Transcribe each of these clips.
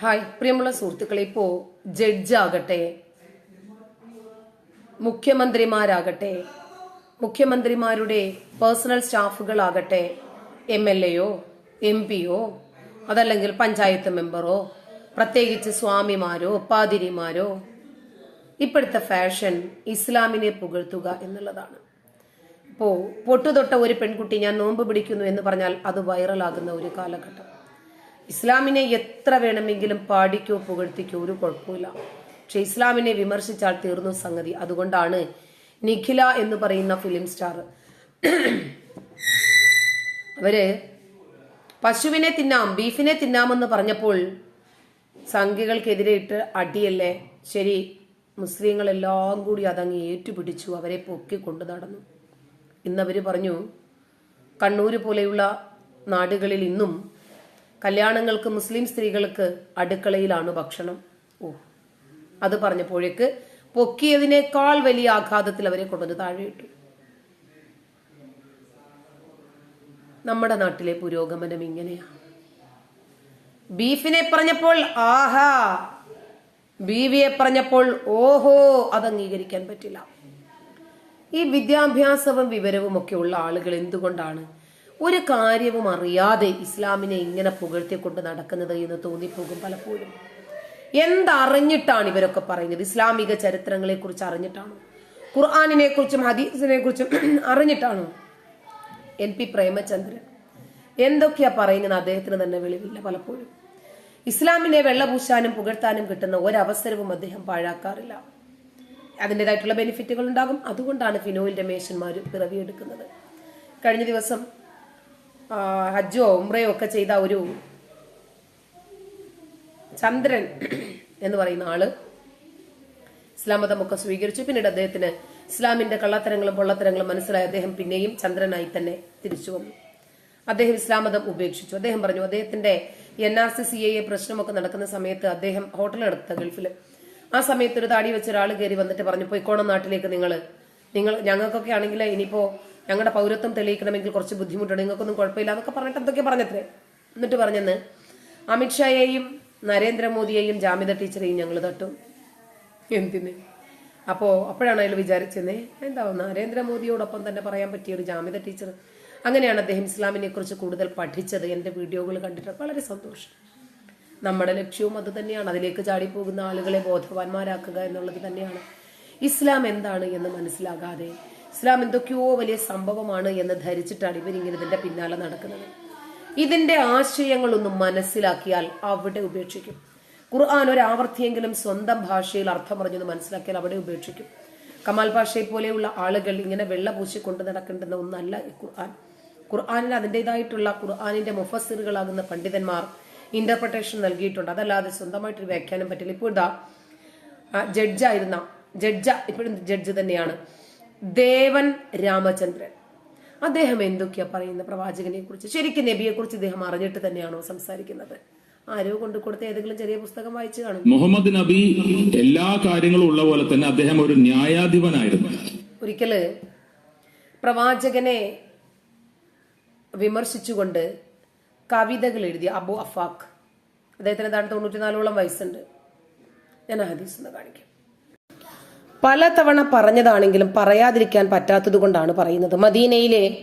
Hi പ്രിയമുള്ള സുഹൃത്തുക്കളെ ഇപ്പോ ജഡ്ജാകട്ടെ മുഖ്യമന്ത്രിമാരാകട്ടെ മുഖ്യമന്ത്രിമാരുടെ പേഴ്സണൽ സ്റ്റാഫുകളാകട്ടെ എം എൽ എയോ എം പിയോ അതല്ലെങ്കിൽ പഞ്ചായത്ത് മെമ്പറോ പ്രത്യേകിച്ച് സ്വാമിമാരോ പാതിരിമാരോ ഇപ്പോഴത്തെ ഫാഷൻ ഇസ്ലാമിനെ പുകഴ്ത്തുക എന്നുള്ളതാണ്. ഇപ്പോ പൊട്ടുതൊട്ട ഒരു പെൺകുട്ടി ഞാൻ നോമ്പ് പിടിക്കുന്നു എന്ന് പറഞ്ഞാൽ അത് വൈറലാകുന്ന ഒരു കാലഘട്ടം. ഇസ്ലാമിനെ എത്ര വേണമെങ്കിലും പാടിക്കോ പുകഴ്ത്തിക്കോ ഒരു കുഴപ്പമില്ല. പക്ഷെ ഇസ്ലാമിനെ വിമർശിച്ചാൽ തീർന്നു സംഗതി. അതുകൊണ്ടാണ് നിഖില എന്ന് പറയുന്ന ഫിലിം സ്റ്റാർ അവർ പശുവിനെ തിന്നാം ബീഫിനെ തിന്നാമെന്ന് പറഞ്ഞപ്പോൾ സംഖ്യകൾക്കെതിരെ ഇട്ട് അടിയല്ലേ? ശരി മുസ്ലിങ്ങളെല്ലാം കൂടി അതങ്ങ് ഏറ്റുപിടിച്ചു അവരെ പൊക്കി കൊണ്ടു നടന്നു. ഇന്നവർ പറഞ്ഞു കണ്ണൂര് പോലെയുള്ള നാടുകളിൽ ഇന്നും കല്യാണങ്ങൾക്ക് മുസ്ലിം സ്ത്രീകൾക്ക് അടുക്കളയിലാണ് ഭക്ഷണം. ഓ അത് പറഞ്ഞപ്പോഴേക്ക് പൊക്കിയതിനേക്കാൾ വലിയ ആഘാതത്തിൽ അവരെ കൊണ്ടുവന്ന് താഴെ ഇട്ടു നമ്മുടെ നാട്ടിലെ പുരോഗമനം ഇങ്ങനെയാണ് ബീഫിനെ പറഞ്ഞപ്പോൾ ആഹാ ബീവിയെ പറഞ്ഞപ്പോൾ ഓഹോ അത് അംഗീകരിക്കാൻ പറ്റില്ല. ഈ വിദ്യാഭ്യാസവും വിവരവും ഒക്കെ ഉള്ള ആളുകൾ എന്തുകൊണ്ടാണ് ഒരു കാര്യവും അറിയാതെ ഇസ്ലാമിനെ ഇങ്ങനെ പുകഴ്ത്തിക്കൊണ്ട് നടക്കുന്നത് എന്ന് തോന്നിപ്പോകും പലപ്പോഴും. എന്തറിഞ്ഞിട്ടാണ് ഇവരൊക്കെ പറയുന്നത്? ഇസ്ലാമിക ചരിത്രങ്ങളെ കുറിച്ച് അറിഞ്ഞിട്ടാണോ? ഖുർആാനിനെ കുറിച്ചും ഹദീസിനെ കുറിച്ചും അറിഞ്ഞിട്ടാണോ? N P Premachandran. എന്തൊക്കെയാ പറയുന്നത്? അദ്ദേഹത്തിന് തന്നെ വെളിവില്ല പലപ്പോഴും. ഇസ്ലാമിനെ വെള്ളപൂശാനും പുകഴ്ത്താനും കിട്ടുന്ന ഒരവസരവും അദ്ദേഹം പാഴാക്കാറില്ല. അതിന്റെതായിട്ടുള്ള ബെനിഫിറ്റുകൾ ഉണ്ടാകും അതുകൊണ്ടാണ് ഫിനോയിൽ രമേശന്മാർ പിറവിയെടുക്കുന്നത്. കഴിഞ്ഞ ദിവസം ഹജ്ജോ ഉംറയോ ഒക്കെ ചെയ്ത ഒരു ചന്ദ്രൻ എന്ന് പറയുന്ന ആൾ ഇസ്ലാം മതമൊക്കെ സ്വീകരിച്ചു. പിന്നീട് അദ്ദേഹത്തിന് ഇസ്ലാമിന്റെ കള്ളത്തരങ്ങളും പൊള്ളത്തരങ്ങളും മനസ്സിലായി. അദ്ദേഹം പിന്നെയും ചന്ദ്രനായി തന്നെ തിരിച്ചു വന്നു. അദ്ദേഹം ഇസ്ലാം മതം ഉപേക്ഷിച്ചു. അദ്ദേഹം പറഞ്ഞു അദ്ദേഹത്തിന്റെ N R C C A പ്രശ്നമൊക്കെ നടക്കുന്ന സമയത്ത് അദ്ദേഹം ഹോട്ടലെടുത്ത ഗൾഫിൽ ആ സമയത്ത് ഒരു താടി വെച്ച ഒരാൾ കയറി വന്നിട്ട് പറഞ്ഞു പോയിക്കോണം നാട്ടിലേക്ക് നിങ്ങൾ നിങ്ങൾ ഞങ്ങൾക്കൊക്കെ ആണെങ്കിൽ ഇനിയിപ്പോ ഞങ്ങളുടെ പൗരത്വം തെളിയിക്കണമെങ്കിൽ കുറച്ച് ബുദ്ധിമുട്ടുണ്ട്. നിങ്ങൾക്കൊന്നും കുഴപ്പമില്ല എന്നൊക്കെ പറഞ്ഞിട്ട് എന്തൊക്കെ പറഞ്ഞത്രേ? എന്നിട്ട് പറഞ്ഞെന്ന് അമിത്ഷായെയും നരേന്ദ്രമോദിയെയും ജാമ്യത ടീച്ചറെയും ഞങ്ങൾ തട്ടും. എന്തിന്? അപ്പോ അപ്പോഴാണ് അയാൾ വിചാരിച്ചെന്നേ എന്താ നരേന്ദ്രമോദിയോടൊപ്പം തന്നെ പറയാൻ പറ്റിയ ഒരു ജാമ്യത ടീച്ചർ. അങ്ങനെയാണ് അദ്ദേഹം ഇസ്ലാമിനെ കുറിച്ച് കൂടുതൽ പഠിച്ചത്. എന്റെ വീഡിയോകൾ കണ്ടിട്ട് വളരെ സന്തോഷം. നമ്മുടെ ലക്ഷ്യവും അത് തന്നെയാണ്. അതിലേക്ക് ചാടിപ്പോകുന്ന ആളുകളെ ബോധവാന്മാരാക്കുക എന്നുള്ളത് തന്നെയാണ്. ഇസ്ലാം എന്താണ് എന്ന് മനസ്സിലാകാതെ ഇസ്ലാം എന്തൊക്കെയോ വലിയ സംഭവമാണ് എന്ന് ധരിച്ചിട്ടാണ് ഇവരിങ്ങനെ ഇതിന്റെ പിന്നാലെ നടക്കുന്നത്. ഇതിന്റെ ആശയങ്ങളൊന്നും മനസ്സിലാക്കിയാൽ അവിടെ ഉപേക്ഷിക്കും. ഖുർആൻ ഒരു ആവർത്തിയെങ്കിലും സ്വന്തം ഭാഷയിൽ അർത്ഥം പറഞ്ഞത് മനസ്സിലാക്കിയാൽ അവിടെ ഉപേക്ഷിക്കും. കമാൽ ഭാഷയെ പോലെയുള്ള ആളുകൾ ഇങ്ങനെ വെള്ള പൂശിക്കൊണ്ട് നടക്കേണ്ടുന്ന ഒന്നല്ല ഖുർആൻ. ഖുർആാനിൽ അതിന്റെതായിട്ടുള്ള ഖുർആാനിന്റെ മുഫസ്സിറുകളാകുന്ന പണ്ഡിതന്മാർ ഇന്റർപ്രിട്ടേഷൻ നൽകിയിട്ടുണ്ട്. അതല്ലാതെ സ്വന്തമായിട്ടൊരു വ്യാഖ്യാനം പറ്റില്ല. ഇപ്പോൾ ഇതാ ജഡ്ജായിരുന്ന ജഡ്ജ ഇപ്പോഴും ജഡ്ജ് തന്നെയാണ്. ദേവൻ രാമചന്ദ്രൻ. അദ്ദേഹം എന്തൊക്കെയാ പറയുന്ന പ്രവാചകനെ കുറിച്ച് ശരിക്കും നബിയെ കുറിച്ച് ഇദ്ദേഹം അറിഞ്ഞിട്ട് തന്നെയാണോ സംസാരിക്കുന്നത്? ആരോ കൊണ്ടു കൊടുത്ത ഏതെങ്കിലും ചെറിയ പുസ്തകം വായിച്ചു കാണും. മുഹമ്മദ് നബി എല്ലാ കാര്യങ്ങളും ഉള്ള പോലെ തന്നെ അദ്ദേഹം ഒരു ന്യായാധിപനായിരുന്നു. ഒരിക്കൽ പ്രവാചകനെ വിമർശിച്ചുകൊണ്ട് കവിതകൾ എഴുതിയ അബു അഫാഖ് അദ്ദേഹത്തിന് ഏതാണ്ട് തൊണ്ണൂറ്റിനാലോളം വയസ്സുണ്ട്. ഞാൻ ഹദീസ് ഒന്ന് കാണിക്കാം. പലതവണ പറഞ്ഞതാണെങ്കിലും പറയാതിരിക്കാൻ പറ്റാത്തത് കൊണ്ടാണ് പറയുന്നത്. മദീനയിലെ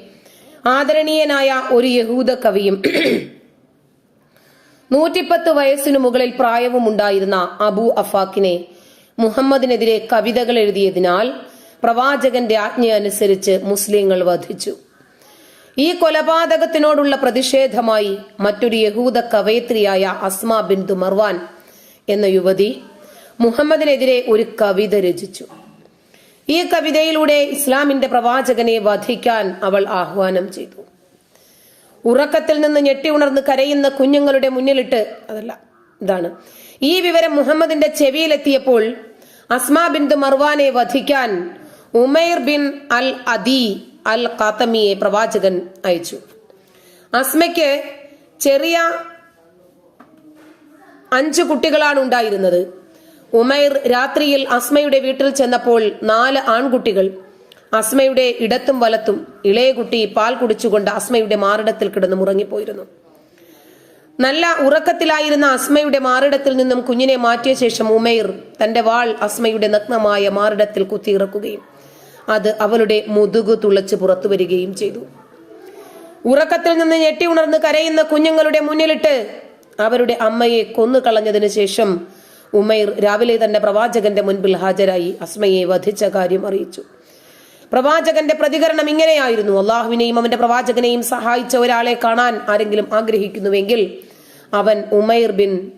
ആദരണീയനായ ഒരു യഹൂദ കവിയും നൂറ്റിപ്പത്ത് വയസ്സിനു മുകളിൽ പ്രായവും ഉണ്ടായിരുന്ന അബു അഫാക്കിനെ മുഹമ്മദിനെതിരെ കവിതകൾ എഴുതിയതിനാൽ പ്രവാചകന്റെ ആജ്ഞ അനുസരിച്ച് മുസ്ലിങ്ങൾ വധിച്ചു. ഈ കൊലപാതകത്തിനോടുള്ള പ്രതിഷേധമായി മറ്റൊരു യഹൂദ കവയത്രിയായ അസ്മ ബിന്ദു മർവാൻ എന്ന യുവതി മുഹമ്മദിനെതിരെ ഒരു കവിത രചിച്ചു. ഈ കവിതയിലൂടെ ഇസ്ലാമിന്റെ പ്രവാചകനെ വധിക്കാൻ അവൾ ആഹ്വാനം ചെയ്തു. ഉറക്കത്തിൽ നിന്ന് ഞെട്ടി ഉണർന്ന് കരയുന്ന കുഞ്ഞുങ്ങളുടെ മുന്നിലിട്ട് അതല്ല ഇതാണ്. ഈ വിവരം മുഹമ്മദിന്റെ ചെവിയിലെത്തിയപ്പോൾ അസ്മാ ബിന്ദു മർവാനെ വധിക്കാൻ Umair bin al Adi al ഖാത്തമിയെ പ്രവാചകൻ അയച്ചു. അസ്മയ്ക്ക് ചെറിയ അഞ്ചു കുട്ടികളാണ് ഉണ്ടായിരുന്നത്. ഉമൈർ രാത്രിയിൽ അസ്മയുടെ വീട്ടിൽ ചെന്നപ്പോൾ നാല് ആൺകുട്ടികൾ അസ്മയുടെ ഇടത്തും വലത്തും ഇളയ കുട്ടി പാൽ കുടിച്ചുകൊണ്ട് അസ്മയുടെ മാറിടത്തിൽ കിടന്ന് മുറങ്ങിപ്പോയിരുന്നു. നല്ല ഉറക്കത്തിലായിരുന്ന അസ്മയുടെ മാറിടത്തിൽ നിന്നും കുഞ്ഞിനെ മാറ്റിയ ശേഷം ഉമൈർ തന്റെ വാൾ അസ്മയുടെ നഗ്നമായ മാറിടത്തിൽ കുത്തിയിറക്കുകയും അത് അവളുടെ മുതുകു തുളച്ച് പുറത്തു വരികയും ചെയ്തു. ഉറക്കത്തിൽ നിന്ന് ഞെട്ടി ഉണർന്ന് കരയുന്ന കുഞ്ഞുങ്ങളുടെ മുന്നിലിട്ട് അവരുടെ അമ്മയെ കൊന്നു കളഞ്ഞതിനു ശേഷം ഉമൈർ രാവിലെ തന്നെ പ്രവാചകന്റെ മുൻപിൽ ഹാജരായി അസ്മയെ വധിച്ച കാര്യം അറിയിച്ചു. പ്രവാചകന്റെ പ്രതികരണം ഇങ്ങനെയായിരുന്നു. അള്ളാഹുവിനെയും അവന്റെ പ്രവാചകനെയും സഹായിച്ച ഒരാളെ കാണാൻ ആരെങ്കിലും ആഗ്രഹിക്കുന്നുവെങ്കിൽ അവൻ Umair bin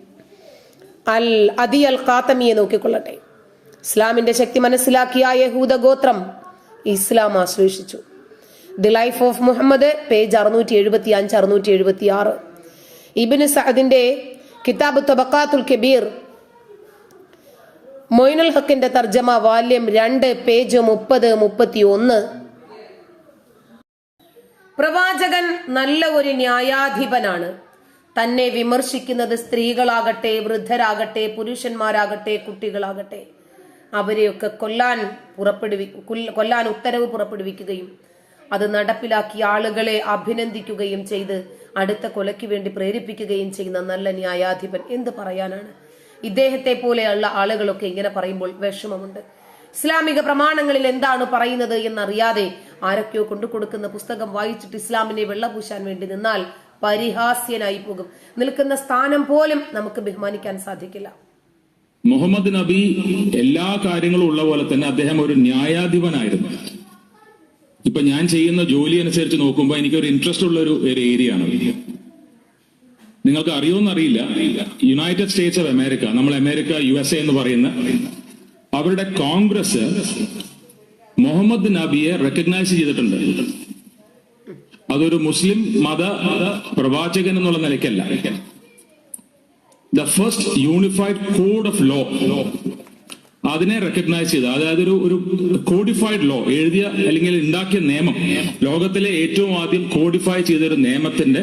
al Adi al ഖാത്തമിയെ നോക്കിക്കൊള്ളട്ടെ. ഇസ്ലാമിന്റെ ശക്തി മനസ്സിലാക്കിയ യഹൂദ ഗോത്രം Islam ആശ്ലേഷിച്ചു. The life of Muhammad page അറുന്നൂറ്റി എഴുപത്തി അഞ്ച് അറുന്നൂറ്റി എഴുപത്തി ആറ് ഇബിന് സഅദിന്റെ കിതാബ് തബക്കാത്തുൽ കബീർ മൊയ്നുൽ ഹക്കിന്റെ തർജമ വാല്യം രണ്ട് പേജ് മുപ്പത് മുപ്പത്തി ഒന്ന് പ്രവാചകൻ നല്ല ഒരു ന്യായാധിപനാണ്. തന്നെ വിമർശിക്കുന്നത് സ്ത്രീകളാകട്ടെ വൃദ്ധരാകട്ടെ പുരുഷന്മാരാകട്ടെ കുട്ടികളാകട്ടെ. അവരെയൊക്കെ കൊല്ലാൻ പുറപ്പെടുവി കൊല്ലാൻ ഉത്തരവ് പുറപ്പെടുവിക്കുകയും അത് നടപ്പിലാക്കി ആളുകളെ അഭിനന്ദിക്കുകയും ചെയ്ത് അടുത്ത കൊലയ്ക്ക് വേണ്ടി പ്രേരിപ്പിക്കുകയും ചെയ്യുന്ന നല്ല ന്യായാധിപൻ എന്ത് പറയാനാണ്? ഇദ്ദേഹത്തെ പോലെയുള്ള ആളുകളൊക്കെ ഇങ്ങനെ പറയുമ്പോൾ വിഷമമുണ്ട്. ഇസ്ലാമിക പ്രമാണങ്ങളിൽ എന്താണ് പറയുന്നത് എന്നറിയാതെ ആരൊക്കെയോ കൊണ്ടു കൊടുക്കുന്ന പുസ്തകം വായിച്ചിട്ട് ഇസ്ലാമിനെ വെള്ളപൂശാൻ വേണ്ടി നിന്നാൽ പരിഹാസ്യനായി പോകും. നിൽക്കുന്ന സ്ഥാനം പോലും നമുക്ക് ബഹുമാനിക്കാൻ സാധിക്കില്ല. മുഹമ്മദ് നബി എല്ലാ കാര്യങ്ങളും ഉള്ള പോലെ തന്നെ അദ്ദേഹം ഒരു ന്യായാധിപനായിരുന്നു. ഇപ്പൊ ഞാൻ ചെയ്യുന്ന ജോലി അനുസരിച്ച് നോക്കുമ്പോൾ എനിക്ക് ഒരു ഇൻട്രസ്റ്റ് ഉള്ള ഒരു ഏരിയ ആണ്. നിങ്ങൾക്ക് അറിയുമെന്നറിയില്ല യുണൈറ്റഡ് സ്റ്റേറ്റ്സ് ഓഫ് അമേരിക്ക നമ്മൾ അമേരിക്ക യു എസ് എ എന്ന് പറയുന്ന അവരുടെ കോൺഗ്രസ് മുഹമ്മദ് നബിയെ റെക്കഗ്നൈസ് ചെയ്തിട്ടുണ്ട്. അതൊരു മുസ്ലിം മത പ്രവാചകൻ എന്നുള്ള നിലയ്ക്കല്ല. The first unified code of law അതിനെ റെക്കഗ്നൈസ് ചെയ്ത അതായത് ഒരു ഒരു കോഡിഫൈഡ് ലോ എഴുതിയ അല്ലെങ്കിൽ ഉണ്ടാക്കിയ നിയമം. ലോകത്തിലെ ഏറ്റവും ആദ്യം കോഡിഫൈ ചെയ്ത ഒരു നിയമത്തിന്റെ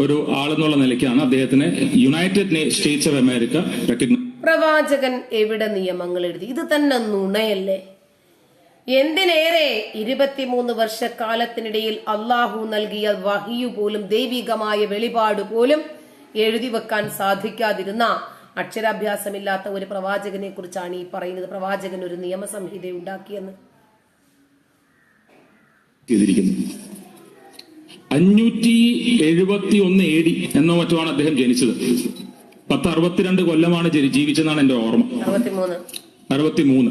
ഒരു ആളെന്നുള്ള നിലയ്ക്കാണ് അദ്ദേഹത്തിന് യുണൈറ്റഡ് സ്റ്റേറ്റ്സ് ഓഫ് അമേരിക്ക പ്രവാചകൻ എവിടെ നിയമങ്ങൾ എഴുതി? ഇത് തന്നെ നുണയല്ലേ? എന്തിനേറെ ഇരുപത്തിമൂന്ന് വർഷക്കാലത്തിനിടയിൽ അള്ളാഹു നൽകിയ വഹിയു പോലും ദൈവികമായ വെളിപാട് പോലും എഴുതി വെക്കാൻ സാധിക്കാതിരുന്ന അക്ഷരാഭ്യാസമില്ലാത്ത ഒരു പ്രവാചകനെ കുറിച്ചാണ് ഈ പറയുന്നത്. പ്രവാചകൻ ഒരു നിയമസംഹിത ഉണ്ടാക്കിയെന്ന്. ചെയ്തിരിക്കുന്നു. അഞ്ഞൂറ്റി എഴുപത്തി ഒന്ന് എ ഡി എന്നോ മറ്റുമാണ് അദ്ദേഹം ജനിച്ചത്. പത്ത് അറുപത്തിരണ്ട് കൊല്ലമാണ് ജീവിച്ചെന്നാണ് എന്റെ ഓർമ്മ. അറുപത്തിമൂന്ന്.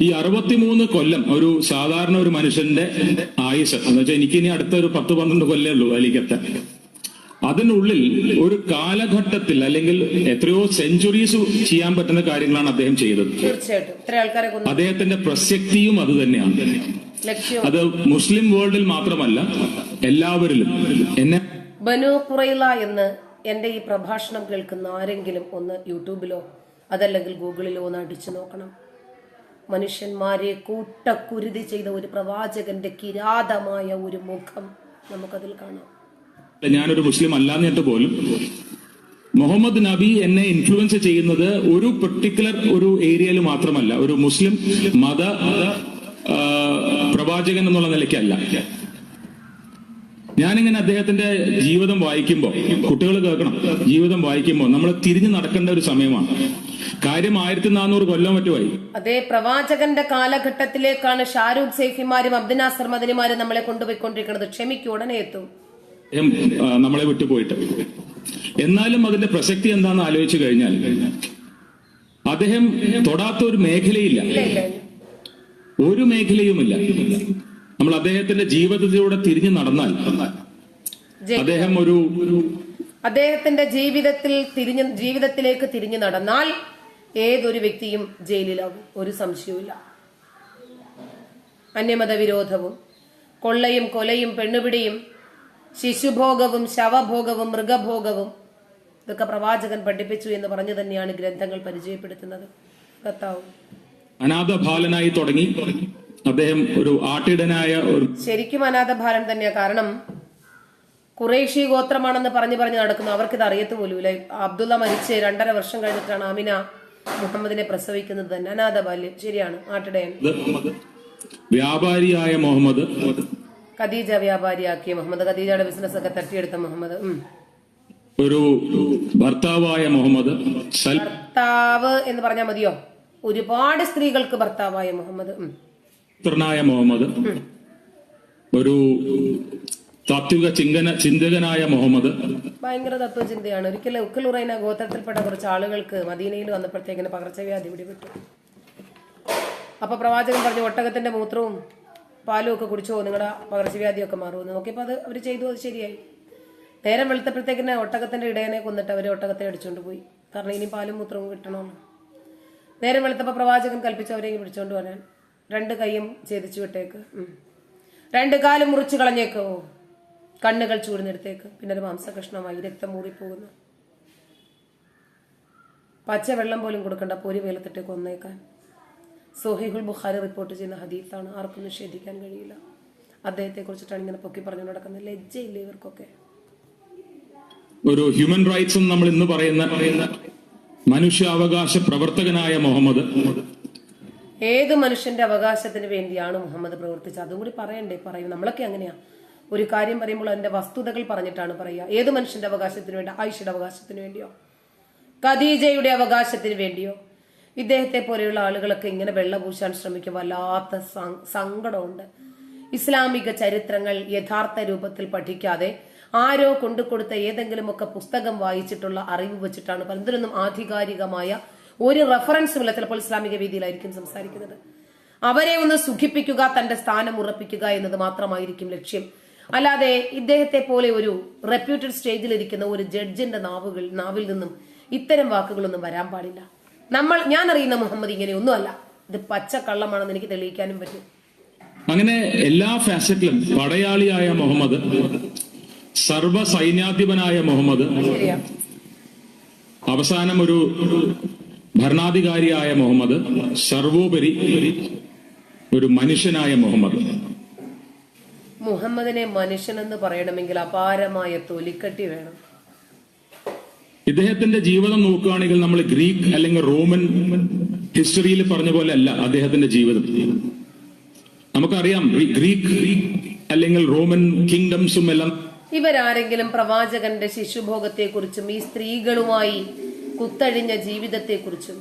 ഈ അറുപത്തിമൂന്ന് കൊല്ലം ഒരു സാധാരണ ഒരു മനുഷ്യന്റെ ആയുസ്. എന്ന് വെച്ചാൽ എനിക്ക് ഇനി അടുത്ത ഒരു പത്ത് പന്ത്രണ്ട് കൊല്ലേ ഉള്ളൂ അതിലേക്കെത്താൻ അതിനുള്ളിൽ ഒരു കാലഘട്ടത്തിൽ അല്ലെങ്കിൽ എത്രയോ സെഞ്ചുറീസ് ചെയ്യാൻ പറ്റുന്ന കാര്യങ്ങളാണ് അദ്ദേഹം ചെയ്തത്. അദ്ദേഹത്തിന്റെ പ്രസക്തിയും അത് തന്നെയാണ്. അത് മുസ്ലിം വേൾഡിൽ മാത്രമല്ല എല്ലാവരിലും. എന്നെ ബനു കുറയില എന്ന് എന്റെ ഈ പ്രഭാഷണം കേൾക്കുന്ന ആരെങ്കിലും ഒന്ന് യൂട്യൂബിലോ അതല്ലെങ്കിൽ ഗൂഗിളിലോ ഒന്ന് അടിച്ചു നോക്കണം. മനുഷ്യന്മാരെ കൂട്ടക്കുരുതി ചെയ്ത ഒരു പ്രവാചകന്റെ കിരാതമായ ഒരു മുഖം നമുക്കതിൽ കാണാം. ഞാനൊരു മുസ്ലിം അല്ലാന്നിട്ട് പോലും മുഹമ്മദ് നബി എന്നെ ഇൻഫ്ലുവൻസ് ചെയ്യുന്നത് ഒരു പെർട്ടിക്കുലർ ഒരു ഏരിയയിൽ മാത്രമല്ല ഒരു മുസ്ലിം മത പ്രവാചകൻ എന്നുള്ള നിലയ്ക്കല്ല. ഞാനിങ്ങനെ അദ്ദേഹത്തിന്റെ ജീവിതം വായിക്കുമ്പോൾ കുട്ടികൾ കേൾക്കണം ജീവിതം വായിക്കുമ്പോൾ നമ്മൾ തിരിഞ്ഞു നടക്കേണ്ട ഒരു സമയമാണ്. കാര്യം ആയിരത്തി നാനൂറ് കൊല്ലം മറ്റുമായി അതേ പ്രവാചകന്റെ കാലഘട്ടത്തിലേക്കാണ് ഷാരൂഖ് സേഫിമാരും അബ്ദുനാസർ മദനിമാരും നമ്മളെ കൊണ്ടുപോയിക്കൊണ്ടിരിക്കുന്നത്. ക്ഷമിക്കൂ ഉടനെ എത്തും. നമ്മളെ വിട്ടുപോയിട്ട്. എന്നാലും അതിന്റെ പ്രസക്തി എന്താണെന്ന് ആലോചിച്ചു കഴിഞ്ഞാൽ അദ്ദേഹം തൊടാത്ത ഒരു മേഖലയില്ല. ഒരു മേഖലയുമില്ല. നമ്മൾ അദ്ദേഹത്തിന്റെ ജീവിതത്തിലൂടെ തിരിഞ്ഞു നടന്നാൽ അദ്ദേഹം ഒരു അദ്ദേഹത്തിന്റെ ജീവിതത്തിൽ തിരിഞ്ഞ് ജീവിതത്തിലേക്ക് തിരിഞ്ഞു നടന്നാൽ ഏതൊരു വ്യക്തിയും ജയിലിലാകും ഒരു സംശയവുമില്ല. അന്യമത വിരോധവും കൊള്ളയും കൊലയും പെണ്ണുപിടിയും ശിശുഭോഗവും ശവഭോഗവും മൃഗഭോഗവും ഇതൊക്കെ പ്രവാചകൻ പഠിപ്പിച്ചു എന്ന് പറഞ്ഞു തന്നെയാണ് ഗ്രന്ഥങ്ങൾ പരിചയപ്പെടുത്തുന്നത്. കത്താവും അനാഥ ബാലനായി തുടങ്ങി. അദ്ദേഹം ഒരു ആട്ടിടനായ ഒരു ശരിക്കും അനാഥ ബാലൻ തന്നെയാ. കാരണം കുറേഷി ഗോത്രമാണെന്ന് പറഞ്ഞു പറഞ്ഞു നടക്കുന്നു. അവർക്കിത് അറിയത്ത് പോലുമില്ല. അബ്ദുള്ള മരിച്ച് രണ്ടര വർഷം കഴിഞ്ഞിട്ടാണ് അമിന മുഹമ്മദിനെ പ്രസവിക്കുന്നത് തന്നെ. അനാഥ ബാല്യം ശരിയാണ്. ആട്ടിടയൻ. വ്യാപാരിയായ മുഹമ്മദ്. ഖദീജ വ്യാപാരിയാക്കിയ മുഹമ്മദ്. ഖദീജയുടെ ബിസിനസ് ഒക്കെ തട്ടിയെടുത്ത മുഹമ്മദ്. ഒരു ഭർത്താവായ മുഹമ്മദ്. ഭർത്താവ് എന്ന് പറഞ്ഞാൽ മതിയോ? ഒരുപാട് സ്ത്രീകൾക്ക് ഭർത്താവായ മുഹമ്മദ്. പുത്രനായ മുഹമ്മദ്. ഒരു താത്വിക ചിന്തന ചിന്തകനായ മുഹമ്മദ്. ഭയങ്കര തത്വചിന്തയാണ്. ഒരിക്കലും ഉക്കലുറൈന ഗോത്രത്തിൽപ്പെട്ട കുറച്ച് ആളുകൾക്ക് മദീനയിൽ വന്നപ്പോഴത്തേക്കിന് പകർച്ചവ്യാധി പിടിപെട്ടു. അപ്പൊ പ്രവാചകൻ പറഞ്ഞു ഒട്ടകത്തിന്റെ മൂത്രവും പാലും ഒക്കെ കുടിച്ചോ നിങ്ങളുടെ പകർച്ചവ്യാധിയൊക്കെ മാറുമെന്ന് നോക്കിയപ്പോൾ അത് അവർ ചെയ്തു അത് ശരിയായി. നേരം വെളുത്തപ്പോഴത്തേക്കിന് ഒട്ടകത്തിന്റെ ഇടയനെ കൊന്നിട്ട് അവർ ഒട്ടകത്തെ അടിച്ചുകൊണ്ട് പോയി. കാരണം ഇനി പാലും മൂത്രവും കിട്ടണമെന്ന് നേരം വെളുത്തപ്പോൾ പ്രവാചകൻ കൽപ്പിച്ചു അവരെ പിടിച്ചോണ്ട് വരാൻ രണ്ട് കൈയും ഛേദിച്ചു വിട്ടേക്ക്. രണ്ട് കാലും മുറിച്ചു കളഞ്ഞേക്കോ. കണ്ണുകൾ ചൂടുന്നെടുത്തേക്ക് പിന്നെ ഒരു മാംസകഷ്ണമായി രക്തം മൂറിപ്പോകുന്നു. പച്ച വെള്ളം പോലും കൊടുക്കണ്ട പൊരി വെയിലത്തിട്ട് കൊന്നേക്കാൻ. സോഹിഹുൽ ബുഖാരി റിപ്പോർട്ട് ചെയ്യുന്ന ഹദീസാണ്. ആർക്കും നിഷേധിക്കാൻ കഴിയില്ല. അദ്ദേഹത്തെ കുറിച്ചിട്ടാണ് ഇങ്ങനെ പൊക്കി പറഞ്ഞു നടക്കുന്നത്. ലജ്ജയില്ല ഇവർക്കൊക്കെ? ഒരു ഹ്യൂമൻ റൈറ്റ്സ് നമ്മൾ ഇന്ന് പറയുന്ന പറയുന്ന മനുഷ്യാവകാശ പ്രവർത്തകനായ മുഹമ്മദ്. ഏത് മനുഷ്യന്റെ അവകാശത്തിന് വേണ്ടിയാണ് മുഹമ്മദ് പ്രവർത്തിച്ചത്? അതും കൂടി പറയണ്ടേ? പറയും. നമ്മളൊക്കെ അങ്ങനെയാ. ഒരു കാര്യം പറയുമ്പോൾ അതിന്റെ വസ്തുതകൾ പറഞ്ഞിട്ടാണ് പറയുക. ഏത് മനുഷ്യന്റെ അവകാശത്തിന് വേണ്ടി? ആയിഷയുടെ അവകാശത്തിന് വേണ്ടിയോ? ഖദീജയുടെ അവകാശത്തിന് വേണ്ടിയോ? ഇദ്ദേഹത്തെ പോലെയുള്ള ആളുകളൊക്കെ ഇങ്ങനെ വെള്ളപൂശാൻ ശ്രമിക്കുമ്പോൾ വല്ലാത്ത സങ്കടമുണ്ട്. ഇസ്ലാമിക ചരിത്രങ്ങൾ യഥാർത്ഥ രൂപത്തിൽ പഠിക്കാതെ ആരോ കൊണ്ടുകൊടുത്ത ഏതെങ്കിലുമൊക്കെ പുസ്തകം വായിച്ചിട്ടുള്ള അറിവ് വെച്ചിട്ടാണ് പലതിലൊന്നും ആധികാരികമായ ഒരു റെഫറൻസും ഇല്ല ചിലപ്പോൾ ഇസ്ലാമിക വേദിയിലായിരിക്കും സംസാരിക്കുന്നത്. അവരെ ഒന്ന് സുഖിപ്പിക്കുക തന്റെ സ്ഥാനം ഉറപ്പിക്കുക എന്നത് മാത്രമായിരിക്കും ലക്ഷ്യം. അല്ലാതെ ഇദ്ദേഹത്തെ പോലെ ഒരു റെപ്യൂട്ടഡ് സ്റ്റേജിൽ ഇരിക്കുന്ന ഒരു ജഡ്ജിന്റെ നാവുകൾ നാവിൽ നിന്നും ഇത്തരം വാക്കുകളൊന്നും വരാൻ പാടില്ല. നമ്മൾ ഞാൻ അറിയുന്ന മുഹമ്മദ് ഇങ്ങനെയൊന്നുമല്ല. ഇത് പച്ച കള്ളമാണെന്ന് എനിക്ക് തെളിയിക്കാനും പറ്റും. അങ്ങനെ എല്ലാ ഫാസറ്റിലും പടയാളിയായ മുഹമ്മദ് സർവ സൈന്യാധിപനായ മുഹമ്മദ് അവസാനം ഒരു ഭരണാധികാരിയായ മുഹമ്മദ് സർവോപരി ഒരു മനുഷ്യനായ മുഹമ്മദ്. മുഹമ്മദിനെ മനുഷ്യനെന്ന് പറയണമെങ്കിൽ അപാരമായ തൊലിക്കട്ടി വേണം. ഇദ്ദേഹത്തിന്റെ ജീവിതം നോക്കുകയാണെങ്കിൽ നമ്മൾ ഗ്രീക്ക് അല്ലെങ്കിൽ റോമൻ ഹിസ്റ്ററിയിൽ പറഞ്ഞ പോലെ അല്ല അദ്ദേഹത്തിന്റെ ജീവിതം. നമുക്കറിയാം ഈ ഗ്രീക്ക് അല്ലെങ്കിൽ റോമൻ കിങ്ഡംസും എല്ലാം ഇവരാരെങ്കിലും പ്രവാചകന്റെ ശിശുഭോഗത്തെക്കുറിച്ചും ഈ സ്ത്രീകളുമായി കുത്തഴിഞ്ഞ ജീവിതത്തെക്കുറിച്ചും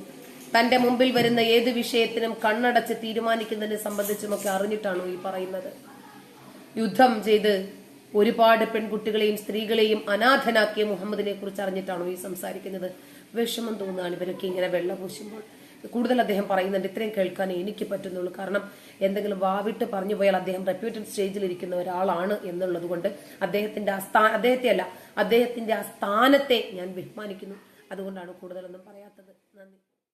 തന്റെ മുമ്പിൽ വരുന്ന ഏത് വിഷയത്തിനും കണ്ണടച്ച് തീരുമാനിക്കുന്നതിനെ സംബന്ധിച്ചുമൊക്കെ അറിഞ്ഞിട്ടാണോ ഈ പറയുന്നത്? യുദ്ധം ചെയ്ത് ഒരുപാട് പെൺകുട്ടികളെയും സ്ത്രീകളെയും അനാഥനാക്കിയ മുഹമ്മദിനെ കുറിച്ച് അറിഞ്ഞിട്ടാണോ ഈ സംസാരിക്കുന്നത്? വിഷമം തോന്നുകയാണ് ഇവരൊക്കെ ഇങ്ങനെ വെള്ള പൂശുമ്പോൾ കൂടുതൽ അദ്ദേഹം പറയുന്നുണ്ട് ഇത്രയും കേൾക്കാൻ എനിക്ക് പറ്റുന്നുള്ളൂ. കാരണം എന്തെങ്കിലും വാവിട്ട് പറഞ്ഞു പോയാൽ അദ്ദേഹം റെപ്യൂട്ടഡ് സ്റ്റേജിൽ ഇരിക്കുന്ന ഒരാളാണ് എന്നുള്ളത് കൊണ്ട് അദ്ദേഹത്തിന്റെ ആ അദ്ദേഹത്തെ അല്ല അദ്ദേഹത്തിന്റെ ആ സ്ഥാനത്തെ ഞാൻ ബഹുമാനിക്കുന്നു. അതുകൊണ്ടാണ് കൂടുതലൊന്നും പറയാത്തത്. നന്ദി.